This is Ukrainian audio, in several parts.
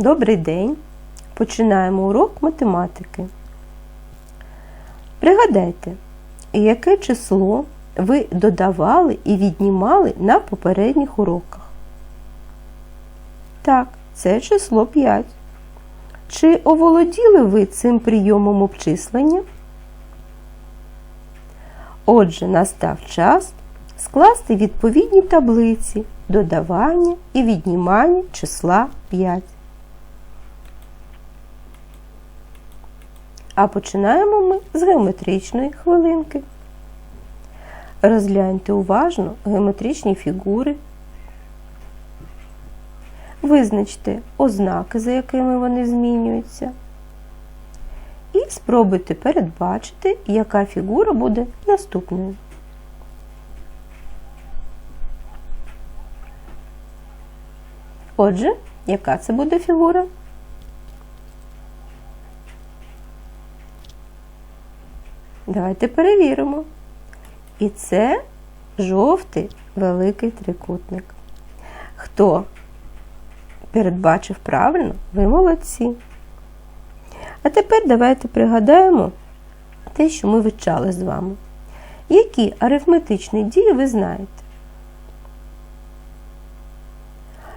Добрий день! Починаємо урок математики. Пригадайте, яке число ви додавали і віднімали на попередніх уроках? Так, це число 5. Чи оволоділи ви цим прийомом обчислення? Отже, настав час скласти відповідні таблиці додавання і віднімання числа 5. А починаємо ми з геометричної хвилинки. Розгляньте уважно геометричні фігури. Визначте ознаки, за якими вони змінюються. І спробуйте передбачити, яка фігура буде наступною. Отже, яка це буде фігура? Давайте перевіримо. І це жовтий великий трикутник. Хто передбачив правильно, ви молодці. А тепер давайте пригадаємо те, що ми вивчали з вами. Які арифметичні дії ви знаєте?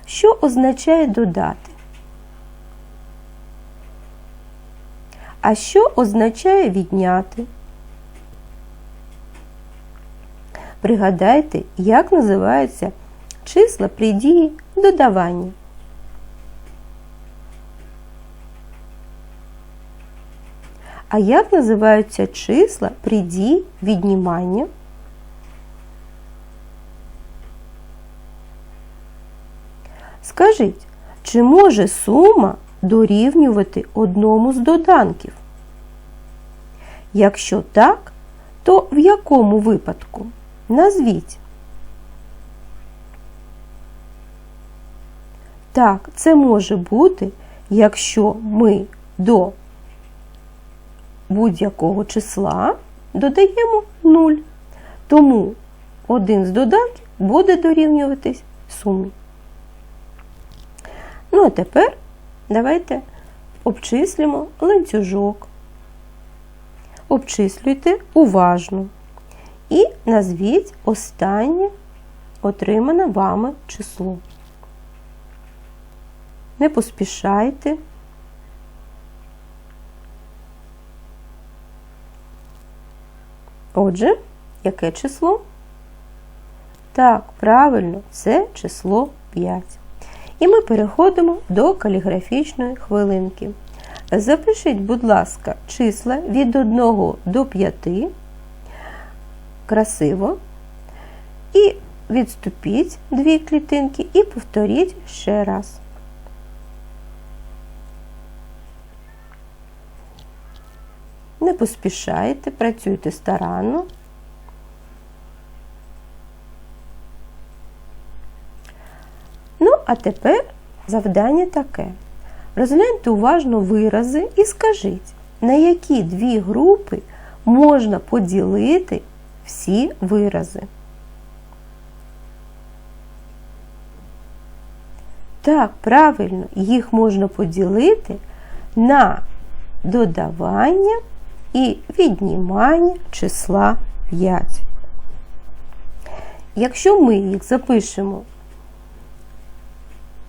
Що означає додати? А що означає відняти? Пригадайте, як називаються числа при дії додавання. А як називаються числа при дії віднімання? Скажіть, чи може сума дорівнювати одному з доданків? Якщо так, то в якому випадку? Назвіть. Так, це може бути, якщо ми до будь-якого числа додаємо 0. Тому один з доданків буде дорівнюватись сумі. Ну, а тепер давайте обчислимо ланцюжок. Обчислюйте уважно. І назвіть останнє отримане вами число. Не поспішайте. Отже, яке число? Так, правильно, це число 5. І ми переходимо до каліграфічної хвилинки. Запишіть, будь ласка, числа від 1 до 5 красиво. І відступіть дві клітинки і повторіть ще раз. Не поспішайте, працюйте старанно. Ну, а тепер завдання таке. Розгляньте уважно вирази і скажіть, на які дві групи можна поділити всі вирази. Так, правильно, їх можна поділити на додавання і віднімання числа 5. Якщо ми їх запишемо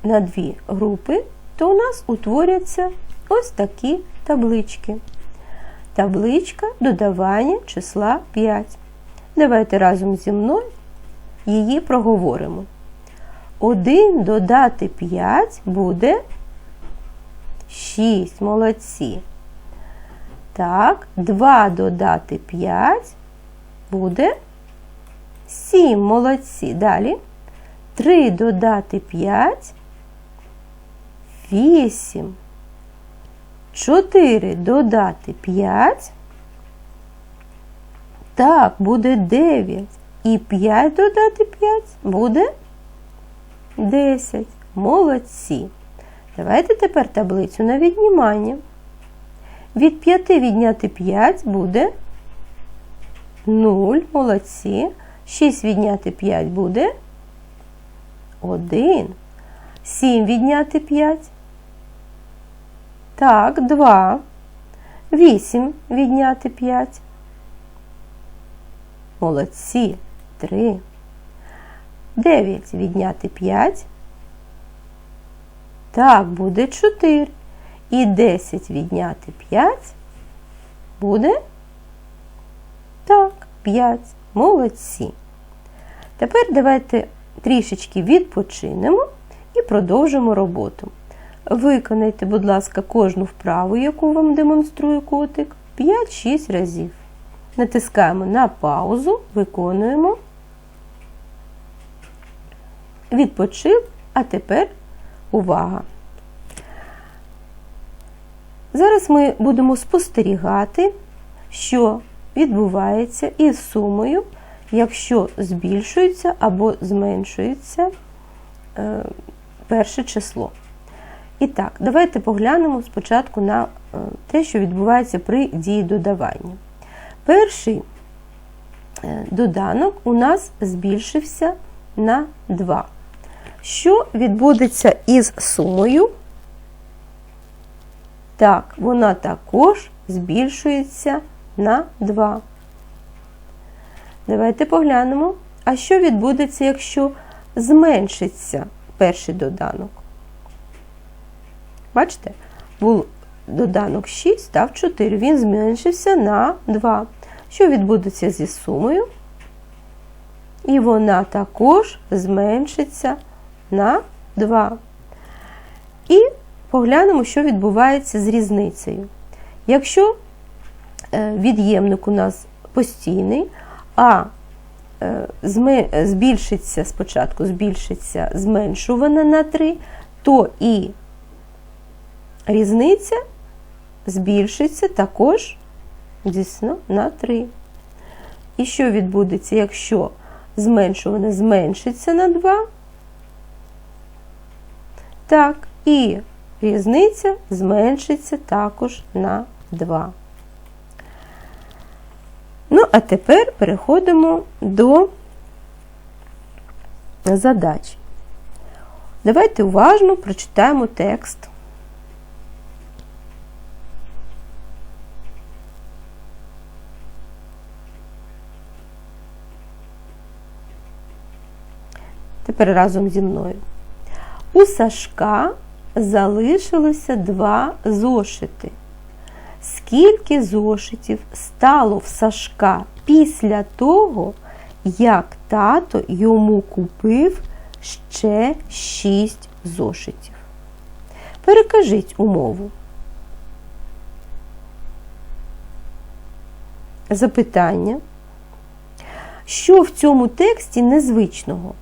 на дві групи, то у нас утворяться ось такі таблички. Табличка додавання числа 5. Давайте разом зі мною її проговоримо. 1 додати 5 буде 6. Молодці. Так, 2 додати 5 буде 7. Молодці. Далі 3 додати 5 8. 4 додати 5. Так, буде 9. І 5 додати 5 буде 10. Молодці. Давайте тепер таблицю на віднімання. Від 5 відняти 5 буде 0. Молодці. 6 відняти 5 буде 1. 7 відняти 5 Так, 2. 8 відняти 5. Молодці. 3. 9 відняти 5. Так, буде 4. І 10 відняти 5 буде так, 5. Молодці. Тепер давайте трішечки відпочинемо і продовжимо роботу. Виконайте, будь ласка, кожну вправу, яку вам демонструє котик, 5-6 разів. Натискаємо на паузу, виконуємо. Відпочив, а тепер увага! Зараз ми будемо спостерігати, що відбувається із сумою, якщо збільшується або зменшується е, перше число. І так, давайте поглянемо спочатку на е, те, що відбувається при дії додавання. Перший е, доданок у нас збільшився на 2. Що відбудеться із сумою? Так, вона також збільшується на 2. Давайте поглянемо, а що відбудеться, якщо зменшиться перший доданок. Бачите, був доданок 6, став 4, він зменшився на 2. Що відбудеться зі сумою? І вона також зменшиться на 2. І поглянемо, що відбувається з різницею. Якщо е, від'ємник у нас постійний, а е, збільшиться спочатку збільшиться зменшуване на 3, то і різниця збільшиться також дійсно на 3. І що відбудеться, якщо зменшуване зменшиться на 2? Так, і різниця зменшиться також на 2. Ну, а тепер переходимо до задач. Давайте уважно прочитаємо текст. Тепер разом зі мною. У Сашка залишилося два зошити. Скільки зошитів стало в Сашка після того, як тато йому купив ще шість зошитів? Перекажіть умову. Запитання. Що в цьому тексті незвичного?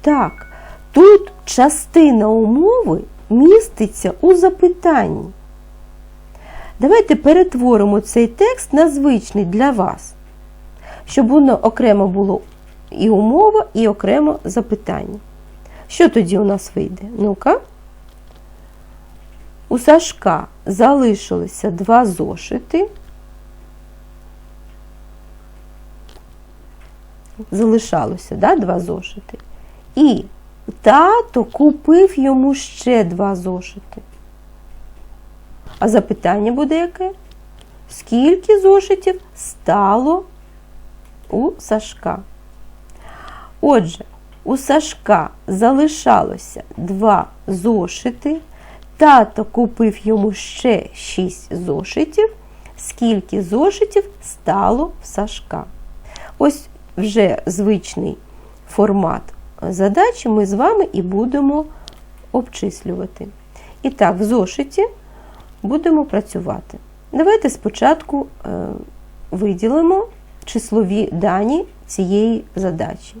Так, тут частина умови міститься у запитанні. Давайте перетворимо цей текст на звичний для вас, щоб воно окремо було і умова, і окремо запитання. Що тоді у нас вийде? Ну-ка. У Сашка залишилося два зошити. Залишалося, да, два зошити. І тато купив йому ще два зошити. А запитання буде яке? Скільки зошитів стало у Сашка? Отже, у Сашка залишалося два зошити. Тато купив йому ще шість зошитів. Скільки зошитів стало в Сашка? Ось вже звичний формат задачі ми з вами і будемо обчислювати. І так, в зошиті будемо працювати. Давайте спочатку е, виділимо числові дані цієї задачі.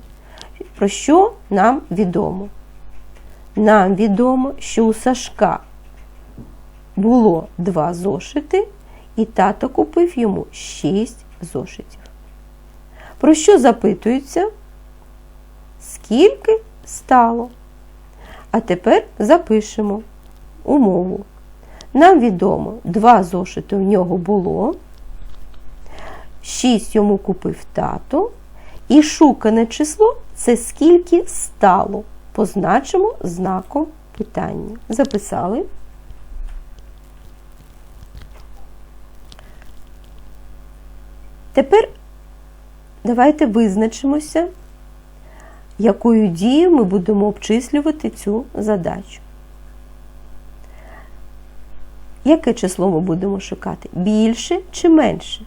Про що нам відомо? Нам відомо, що у Сашка було два зошити, і тато купив йому 6 зошитів. Про що запитується? Скільки стало? А тепер запишемо умову. Нам відомо, два зошити в нього було, 6 йому купив тато, і шукане число це скільки стало. Позначимо знаком питання. Записали. Тепер давайте визначимося, якою дією ми будемо обчислювати цю задачу. Яке число ми будемо шукати? Більше чи менше?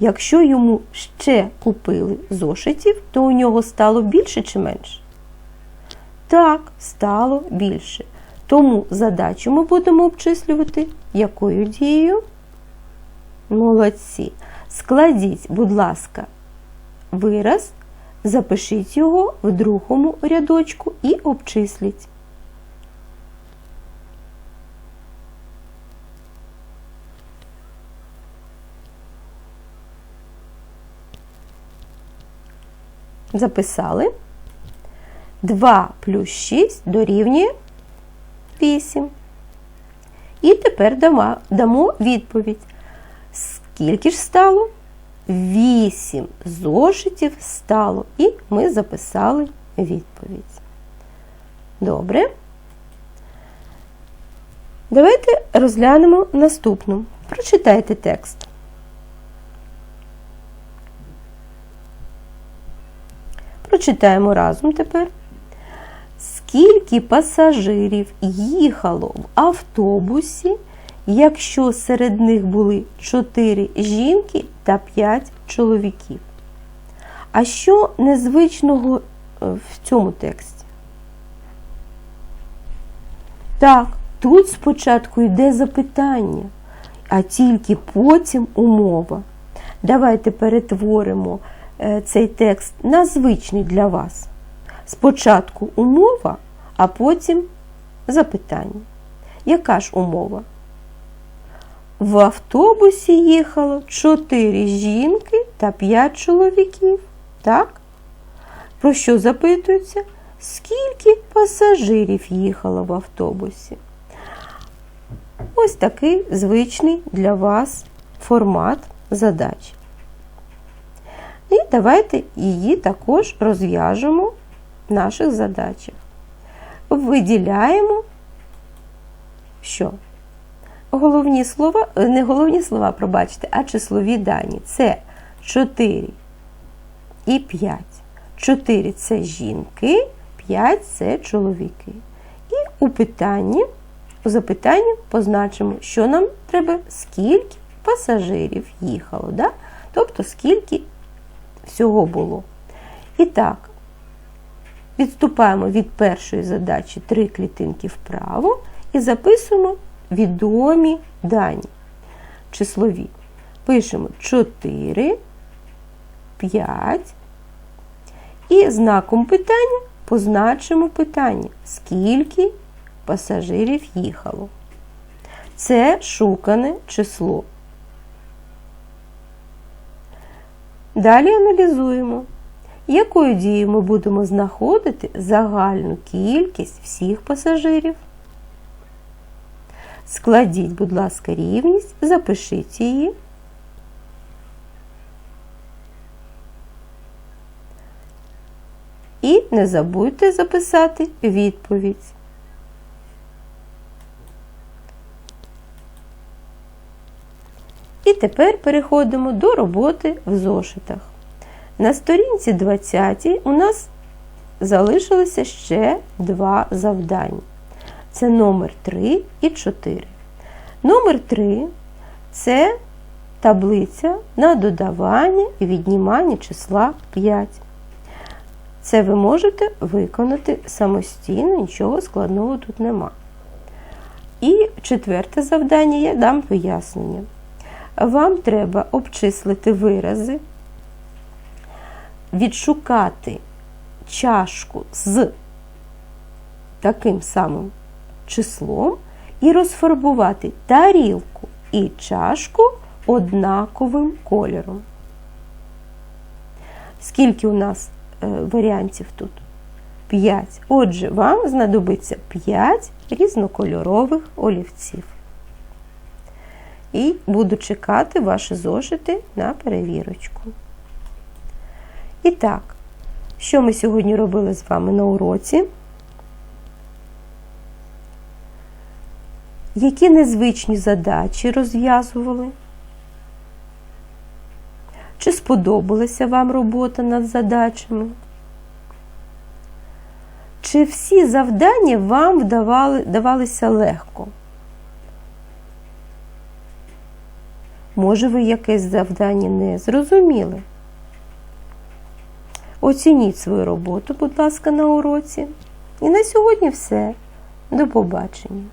Якщо йому ще купили зошитів, то у нього стало більше чи менше? Так, стало більше. Тому задачу ми будемо обчислювати якою дією? Молодці. Складіть, будь ласка, вираз, запишіть його в другому рядочку і обчисліть. Записали. 2 плюс 6 дорівнює 8. І тепер дамо, відповідь. Скільки ж стало? 8 зошитів стало. І ми записали відповідь. Добре. Давайте розглянемо наступну. Прочитайте текст. Прочитаємо разом тепер. Скільки пасажирів їхало в автобусі, якщо серед них були 4 жінки та 5 чоловіків? А що незвичного в цьому тексті? Так, тут спочатку йде запитання, а тільки потім умова. Давайте перетворимо цей текст на звичний для вас. Спочатку умова, а потім запитання. Яка ж умова? В автобусі їхало 4 жінки та 5 чоловіків. Так? Про що запитується? Скільки пасажирів їхало в автобусі? Ось такий звичний для вас формат задач. І давайте її також розв'яжемо в наших задачах. Виділяємо, що? Головні слова, не головні слова, пробачте, а числові дані. Це 4 і 5. 4 це жінки, 5 це чоловіки. І у питанні, у запитанні позначимо, що нам треба, скільки пасажирів їхало. Да? Тобто, скільки всього було. І так, відступаємо від першої задачі три клітинки вправо і записуємо відомі дані числові. Пишемо 4, 5 і знаком питання позначимо питання, скільки пасажирів їхало. Це шукане число. Далі аналізуємо, якою дією ми будемо знаходити загальну кількість всіх пасажирів. Складіть, будь ласка, рівність, запишіть її. І не забудьте записати відповідь. І тепер переходимо до роботи в зошитах. На сторінці 20 у нас залишилося ще два завдання. Це номер 3 і 4. Номер 3 це таблиця на додавання і віднімання числа 5. Це ви можете виконати самостійно, нічого складного тут нема. І четверте завдання я дам пояснення. Вам треба обчислити вирази, відшукати чашку з таким самим числом і розфарбувати тарілку і чашку однаковим кольором. Скільки у нас е, варіантів тут? 5. Отже, вам знадобиться 5 різнокольорових олівців. І буду чекати ваші зошити на перевірочку. І так, що ми сьогодні робили з вами на уроці? Які незвичні задачі розв'язували? Чи сподобалася вам робота над задачами? Чи всі завдання вам вдавали, давалися легко? Може, ви якесь завдання не зрозуміли? Оцініть свою роботу, будь ласка, на уроці. І на сьогодні все. До побачення.